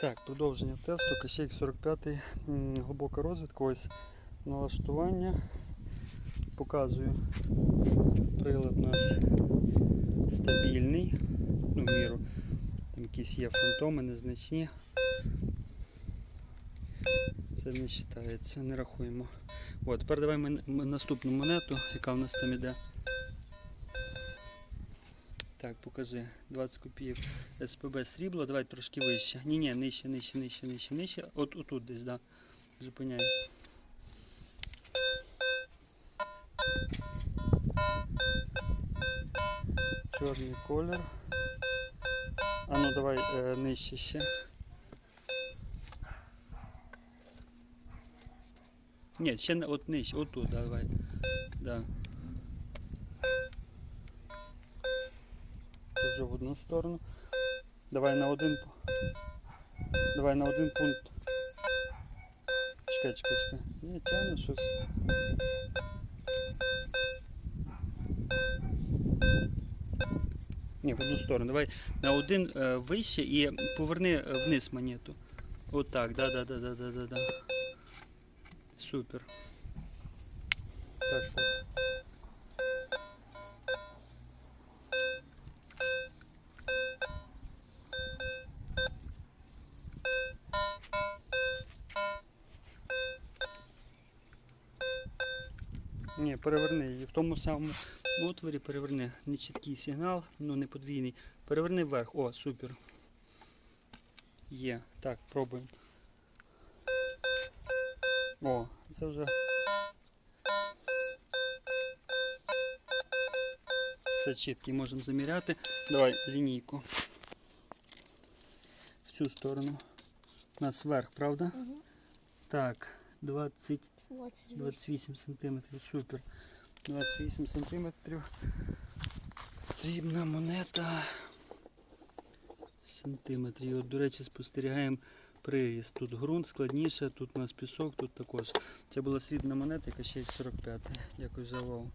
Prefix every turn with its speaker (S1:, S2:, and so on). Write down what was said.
S1: Так, продовження тесту. Кащейк 45 глибока розвідка. Ось налаштування. Показую. Прилад у нас стабільний. Ну, міру. Там якісь є фантоми незначні. Це не вважається, не рахуємо. От, тепер давай мен- м- наступну монету, яка в нас там іде. Так, покажи. 20 копійок СПБ срібло, давай трошки вище. Ні, ні, нижче, нижче, нижче, нижче, нижче. От отут десь, да. Зупиняй. Чорний колір. А ну давай е, нижче ще. Ні, ще от нижче, отут, давай. Да. Тоже в одну сторону. Давай на один. Давай на один пункт. Чекай, чекай, чекай. Ні, тягне щось. Ні, в одну сторону. Давай на один е, вище і поверни е, вниз монету. От да, да, да, да, да, да, да. Супер. Ні, переверни її. В тому самому отворі переверни. Нечіткий сигнал, ну не подвійний. Переверни вверх. О, супер. Є. Так, пробуємо. О, це вже. Це чіткий, можемо заміряти. Давай лінійку. В цю сторону. У нас вверх, правда?
S2: Угу.
S1: Так, 20.
S2: 28.
S1: 28 сантиметрів, супер. 28 сантиметрів. Срібна монета. Сантиметрів. От, до речі, спостерігаємо приріст. Тут ґрунт складніше, тут у нас пісок, тут також. Це була срібна монета, яка ще й 45. Дякую за увагу.